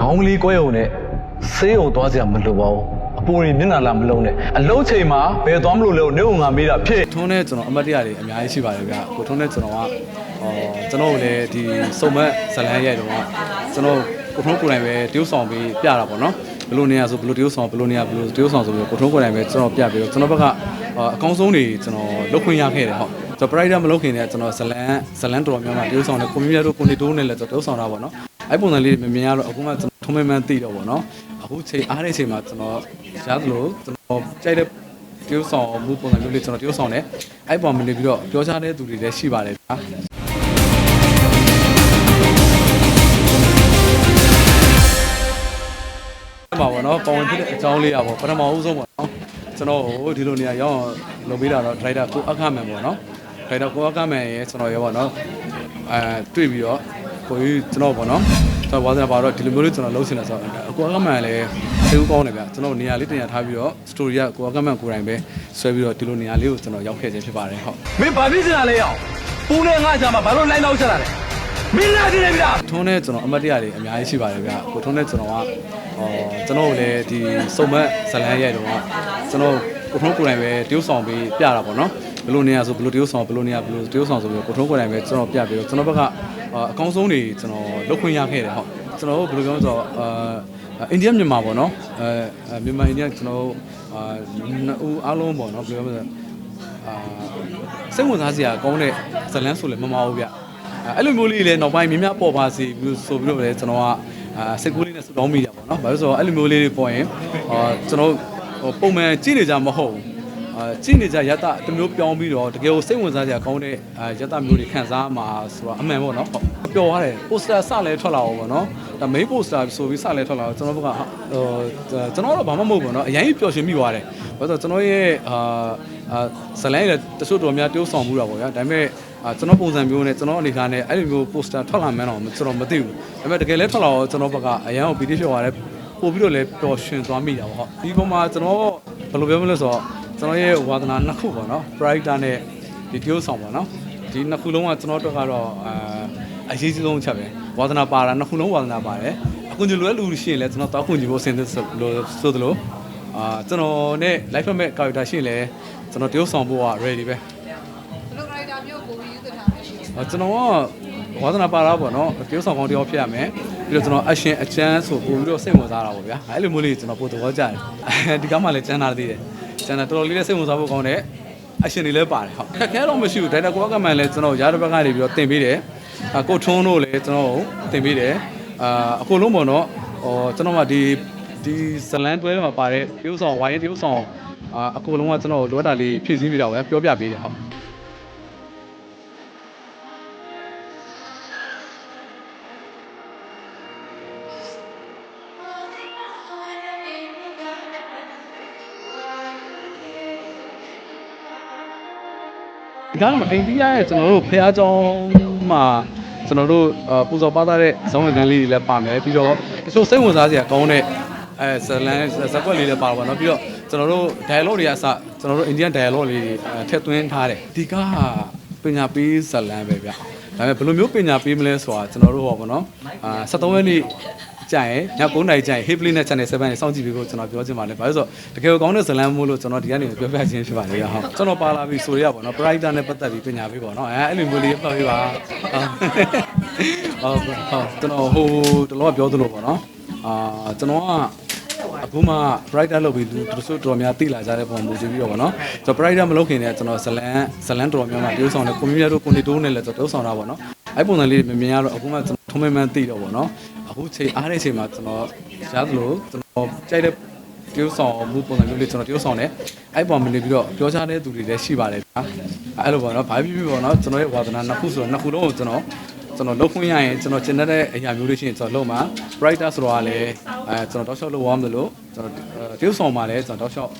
ခေါင်းကလေးကွဲုံနဲ့ဆေးရုံသွားစရာမလိုပါဘူးအပူတွေမျက်နှာလာမလုံးနဲ့အလုံးချိန်မှာဘယ်သွားမလို့လဲနေုံငါမေးတာဖြစ်ထုံးနဲ့ကျွန်တော်အမတ်တရတွေအများကြီးရှိပါတယ်ဗျာကိုထုံးနဲ့ကျွန်တော်ကဟောကျွန်တော်တို့လည်းဒီစုံမက်ဇလန်းရိုက်တော့ကကျွန်တော်ကိုထုံးကိုယ်တိုင်ပဲတရုပ်ဆောင်ပြီးပြတာပေါ့နော်ဘယ်လိုနေရဆိုဘယ်လိုတရုပ်ဆောင်ဘယ်လိုနေရဘယ်လိုတရုပ်ဆောင်ဆိုပြီးကိုထုံးကိုယ်တိုင်ပဲကျွန်တော်ပြပြီးတော့ကျွန်တော်ဘက်ကအကောင်းဆုံးတွေကျွန်တော်လုပ်ခွင့်ရခဲ့တယ်ဟုတ်ကျွန်တော် pride မလုပ်ခင်တည်းကကျွန်တော်ဇလန်းဇလန်းတော်များများတရုပ်ဆောင်နဲ့ကိုမြမြတို့ကိုနေတိုးနဲ့လည်းကျွန်တော်တရုပ်ဆောင်တာပေါ့နော် အဲ့ပုံစံလေးတွေမမြင်ရတော့အခုမှကျွန်တော်ထုံးမမှန်သိတော့ပေါ့နော်အခုချိန်အားတဲ့ချိန်မှာကျွန်တော်ရားသလိုကျွန်တော်ကြိုက်တဲ့တရုပ်ဆောင်မှုပုံစံမျိုးလေးကျွန်တော်တရုပ်ဆောင်တယ်အဲ့ပေါ်မှာနေပြီးတော့ပြောချတဲ့သူတွေလည်းရှိပါတယ်ဗျာပါပါတော့ပုံဝင်ဖြစ်တဲ့အကြောင်းလေးอ่ะပေါ့ပထမဦးဆုံးပေါ့နော်ကျွန်တော်ဟိုဒီလိုနေရာရောက်အောင်လုပ်ပေးတာတော့ဒရိုက်တာကိုအခမန်ပေါ့နော်ဒရိုက်တာကိုအခမန်ရဲ့ကျွန်တော်ရောပေါ့နော်အဲတွေ့ပြီးတော့ ကိုကြီးကျွန်တော်ပေါ့နော်ကျွန်တော်ဝါသနာပါတော့ဒီလိုမျိုးလေးကျွန်တော်လုပ်ချင်တယ်ဆိုတော့အကိုအခမန်လည်းသိဦးကောင်းတယ်ဗျကျွန်တော်နေရာလေးတင်ရထားပြီးတော့ story ကကိုအခမန်ကိုယ်တိုင်ပဲဆွဲပြီးတော့ဒီလိုနေရာလေးကိုကျွန်တော်ရောက်ခဲ့ခြင်းဖြစ်ပါတယ်ဟုတ်မင်းဘာဖြစ်စရာလဲအောင်ပူနဲ့ငါ့ကြာမှာဘာလို့လိုင်းတော့ချက်လာလဲမင်းလာကြည့်နေပြီလားထုံးနဲ့ကျွန်တော်အမတ်တရတွေအများကြီးရှိပါတယ်ဗျကိုထုံးနဲ့ကျွန်တော်ကဟောကျွန်တော်တို့လည်းဒီစုံမက်ဇလန်းရိုက်တော့ကကျွန်တော်ကိုထုံးကိုယ်တိုင်ပဲတရုပ်ဆောင်ပြီးပြတာပေါ့နော် ဘယ်လိုနေရဆိုဘယ်လိုတရုပ်ဆောင်ဘယ်လိုနေရဘယ်လိုတရုပ်ဆောင်ဆိုပြီးကိုထုံးကိုယ်တိုင်ပဲကျွန်တော်ပြပြီးတော့ကျွန်တော်ဘက်ကအကောင်းဆုံးတွေကျွန်တော်လုပ်ခွင့်ရခဲ့တယ်ဟုတ်ကျွန်တော်တို့ဘယ်လိုပြောမလဲဆိုတော့အာအိန္ဒိယမြန်မာပေါ့နော်အဲမြန်မာအိန္ဒိယကျွန်တော်တို့အာနှစ်ဦးအားလုံးပေါ့နော်ဘယ်လိုပြောမလဲအာစိတ်ဝင်စားစရာကောင်းတဲ့ဇလန်းဆိုလည်းမမအောင်ဗျအဲ့လိုမျိုးလေးလည်းနောက်ပိုင်းမြင်များပေါ်ပါစေပြီးဆိုပြီးတော့လည်းကျွန်တော်ကအာစိတ်ကူးလေးနဲ့ဆူတောင်းမိတာပေါ့နော်။ဘာလို့ဆိုတော့အဲ့လိုမျိုးလေးတွေပေါ်ရင်အာကျွန်တော်ဟိုပုံမှန်ကြည့်နေကြမဟုတ်ဘူး။ အာကြည့်နေကြရတတစ်မျိုးပြောင်းပြီးတော့တကယ်ကိုစိတ်ဝင်စားစရာကောင်းတဲ့အာရတမျိုးတွေခံစားမှာဆိုတော့အမှန်ပေါ့နော်။ပျော်သွားတယ်။ poster စလဲထွက်လာအောင်ပေါ့နော်။ဒါ main poster ဆိုပြီးစလဲထွက်လာတော့ကျွန်တော်ဘက်ကဟိုကျွန်တော်တော့ဘာမှမဟုတ်ဘူးနော်။အရင်ပျော်ရွှင်မိသွားတယ်။ဘာလို့ဆိုတော့ကျွန်တော်ရဲ့အာအာဇလန်ရဲ့တချို့တော်များတိုးဆောင်မှုတာပေါ့ဗျာ။ဒါပေမဲ့အာကျွန်တော်ပုံစံမျိုးနဲ့ကျွန်တော်အနေထားနဲ့အဲ့လိုမျိုး poster ထွက်လာမှန်းတော့ကျွန်တော်မသိဘူးဒါပေမဲ့တကယ်လဲထွက်လာတော့ကျွန်တော်ဘက်ကအရန်ကိုဗီဒီယိုရတယ်ပို့ပြီးတော့လဲပျော်ရွှင်သွားမိတာပေါ့ဒီပုံမှာကျွန်တော်ဘယ်လိုပြောမလဲဆိုတော့ ကျွန်တော်ရဲ့ဝါသနာနှစ်ခုပေါ့နော် brighter နဲ့ဒီတိုးဆောင်ပေါ့နော်ဒီနှစ်ခုလုံးကကျွန်တော်တို့ကတော့အာအရေးကြီးဆုံးအချက်ပဲဝါသနာပါတာနှစ်ခုလုံးဝါသနာပါတယ်အခုညလွယ်လူရှိရင်လဲကျွန်တော်တောက်ခွင့်ကြည့်ဖို့အဆင်သင့်ဆိုလို့ဆိုသလိုအာကျွန်တော်နဲ့ live မဲ့ character ရှိရင်လဲကျွန်တော်တိုးဆောင်ဖို့က ready ပဲဘယ်လို writer မျိုးကိုယူသထားလဲရှိတယ်။ကျွန်တော်ကဝါသနာပါတာပေါ့နော်။တရုပ်ဆောင်ကောင်းတယောက်ဖြစ်ရမယ်။ပြီးတော့ကျွန်တော်အရှင်အချမ်းဆိုပို့ပြီးတော့စိတ်ဝင်စားတာပေါ့ဗျာ။အဲ့လိုမျိုးလေးကျွန်တော်ပို့သဘောကျတယ်။ဒီကမှလည်းကျန်းလာသေးတယ်။ ကျန်းတာတော်တော်လေးလည်းစိတ်ဝင်စားဖို့ကောင်းတယ်။အရှင်တွေလည်းပါတယ်ဟုတ်။ခက်ခဲတော့မရှိဘူး။ဒါတက်ကိုကမှလည်းကျွန်တော်ရားတစ်ဘက်ကနေပြီးတော့တင်ပေးတယ်။အကိုထွန်းတို့လည်းကျွန်တော်တင်ပေးတယ်။အာအကုန်လုံးပေါ့နော်။ဟောကျွန်တော်ကဒီဒီဇလန်တွဲမှာပါတဲ့တရုပ်ဆောင်ဝိုင်းတရုပ်ဆောင်အာအကုန်လုံးကကျွန်တော်လိုအပ်တာလေးဖြည့်ဆည်းပြတာပဲပြောပြပေးတယ်ဟုတ်။ ဒီကားမှာအိန္ဒိယရဲ့ကျွန်တော်တို့ဖះเจ้าမှာကျွန်တော်တို့အာပူဇော်ပါသားတဲ့ဇောင်းဝင်ကန်းလေးတွေလည်းပါမယ်ပြီးတော့တချို့စိတ်ဝင်စားစရာကောင်းတဲ့အဲဇလန်ဇက်ကွက်လေးလည်းပါပါတော့ပြီးတော့ကျွန်တော်တို့ dialogue တွေအစကျွန်တော်တို့ Indian dialogue လေးတွေအဲထည့်သွင်းထားတယ်ဒီကားကပညာပေးဇလန်ပဲဗျဒါပေမဲ့ဘယ်လိုမျိုးပညာပေးမလဲဆိုတာကျွန်တော်တို့ဟောပေါ့နော်အာ73ရက်နေ့ ကြာရင်ည9:00နာရီကြာရင် Hiply နဲ့ Channel 7နဲ့စောင့်ကြည့်ပေးဖို့ကျွန်တော်ပြောချင်ပါတယ်။ဘာလို့လဲဆိုတော့တကယ်ကိုကောင်းတဲ့ဇလန်မို့လို့ကျွန်တော်ဒီကနေပြောပြခြင်းဖြစ်ပါလေ။ဟုတ်ကျွန်တော်ပါလာပြီဆိုရပါတော့ Pride နဲ့ပတ်သက်ပြီးပညာပေးပါတော့။အဲအဲ့လိုမျိုးလေးပြောပြပါ။ဟုတ်ဟုတ်ကျွန်တော်ဟိုတလောကပြောသလိုပေါ့နော်။အာကျွန်တော်ကအခုမှ Pride လုပ်ပြီးလူတို့ဆိုတော်များသိလာကြတဲ့ပုံမူကြည့်ပြီးတော့ဗောနော်ကျွန်တော် Pride မလုပ်ခင်တည်းကျွန်တော်ဇလန်ဇလန်တော်များမှာတိုးဆောင်တယ်ကွန်မြူနီတို့ကိုနေတိုးနဲ့လည်းကျွန်တော်တိုးဆောင်တာဗောနော်အဲ့ပုံစံလေးတွေမမြင်ရတော့အခုမှကျွန်တော်ထုံးမဲမှန်းသိတော့ဗောနော် အခုချိန်အားတဲ့ချိန်မှာကျွန်တော်ရားသလိုကျွန်တော်ကြိုက်တဲ့တိုးဆောင်မှုပုံစံမျိုးလေးကျွန်တော်တိုးဆောင်တယ်အဲ့ပေါ်မှာနေပြီးတော့ပြောချတဲ့သူတွေလည်းရှိပါတယ်ဗျာအဲ့လိုဗောနော်ဘာဖြစ်ဖြစ်ဗောနော်ကျွန်တော်ရဲ့ဝါသနာနှစ်ခုဆိုတော့နှစ်ခုလုံးကိုကျွန်တော်ကျွန်တော်လုပ်ခွင့်ရရင်ကျွန်တော်ကျင်တဲ့အရာမျိုးလေးရှိရင်ကျွန်တော်လုပ်မှာ brighter ဆိုတော့လည်းအဲကျွန်တော်တောက်လျှောက်လုပ်ရမယ်လို့ကျွန်တော်တရုပ်ဆောင်ပါလဲကျွန်တော်တောက်လျှောက်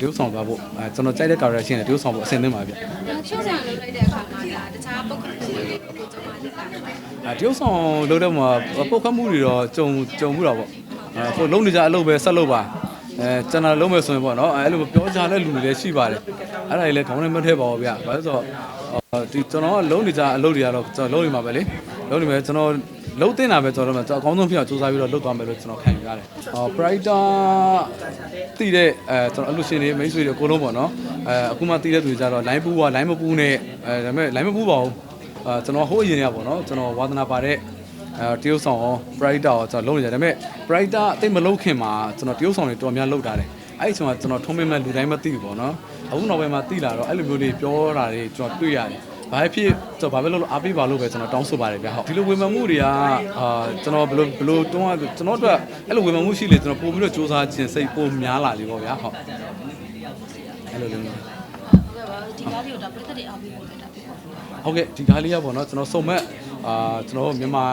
တရုပ်ဆောင်သွားဖို့အဲကျွန်တော်ကြိုက်တဲ့ character ရှိရင်တရုပ်ဆောင်ဖို့အဆင်သင့်ပါဗျချိုးဆောင်လုပ်လိုက်တဲ့အခါမှာဒါတခြားပုဂ္ဂိုလ်တွေ ကိုကျွန်တော်လက်ခံတယ်အဲတရုပ်ဆောင်လုပ်တဲ့မှာပုတ်ခတ်မှုတွေတော့ကြုံကြုံမှုတော့ပေါ့အဲဟိုလုံးနေကြအလုပ်ပဲဆက်လုပ်ပါအဲကျွန်တော်လုံးမယ်ဆိုရင်ပေါ့နော်အဲအဲ့လိုပြောကြတဲ့လူတွေလည်းရှိပါတယ်အဲ့ဒါတွေလည်းခေါင်းနဲ့မထည့်ပါဘူးဗျဘာလို့ဆိုတော့ဒီကျွန်တော်ကလုံးနေကြအလုပ်တွေကတော့ကျွန်တော်လုံးနေမှာပဲလေလုံးနေမယ်ကျွန်တော်လုံးတင်တာပဲကျွန်တော်တို့အကောင်းဆုံးဖြစ်အောင်စူးစမ်းပြီးတော့လုပ်သွားမယ်လို့ကျွန်တော်ခံယူရတယ်အော် Brighter တည်တဲ့အဲကျွန်တော်အလူရှင်တွေမိတ်ဆွေတွေအကုန်လုံးပေါ့နော်အဲအခုမှတည်တဲ့သူတွေကြတော့ line ပူးပါ line မပူးနဲ့အဲဒါပေမဲ့ line မပူးပါဘူး အာကျွန်တော်ဟိုးအရင်ကပေါ့နော်ကျွန်တော်ဝါသနာပါတဲ့အဲတရုတ်ဆောင်ရော Brighter ရောကျွန်တော်လုံးနေကြတယ်ဒါပေမဲ့ Brighter အသိမလုံးခင်မှာကျွန်တော်တရုတ်ဆောင်တွေတော်များလောက်တာတယ်အဲ့ဒီအချိန်မှာကျွန်တော်ထုံးမင်းမဲ့လူတိုင်းမသိဘူးပေါ့နော်အခုနောက်ပိုင်းမှာသိလာတော့အဲ့လိုမျိုးတွေပြောတာတွေကျွန်တော်တွေ့ရတယ်ဘာဖြစ်ကျွန်တော်ဘာပဲလုပ်လို့အားပေးပါလို့ပဲကျွန်တော်တောင်းဆိုပါတယ်ဗျဟုတ်ဒီလိုဝေဖန်မှုတွေကအာကျွန်တော်ဘယ်လိုဘယ်လိုတွန်းကျွန်တော်တို့အဲ့လိုဝေဖန်မှုရှိလေကျွန်တော်ပို့ပြီးတော့စူးစမ်းခြင်းစိတ်ပိုများလာလေပေါ့ဗျာဟုတ်အဲ့လိုလေးဟုတ်ကဲ့ပါ ဒီကားလေးကိုဒါပြည့်တဲ့အားပေးဖို့လည်းဒါပြပါဘူးဟုတ်ကဲ့ဒီကားလေးကပေါ့နော်ကျွန်တော်စုံမက်အာကျွန်တော်မြန်မာ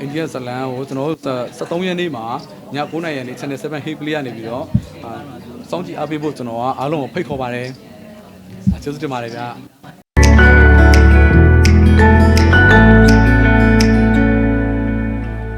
အိန္ဒိယဇလန်ကိုကျွန်တော်73ရက်နေ့မှာည9:00နာရီနေ့ Channel 7 Hey Play ကနေပြီးတော့အာစောင့်ကြည့်အားပေးဖို့ကျွန်တော်ကအားလုံးကိုဖိတ်ခေါ်ပါတယ်ကျေးဇူးတင်ပါတယ်ဗျာ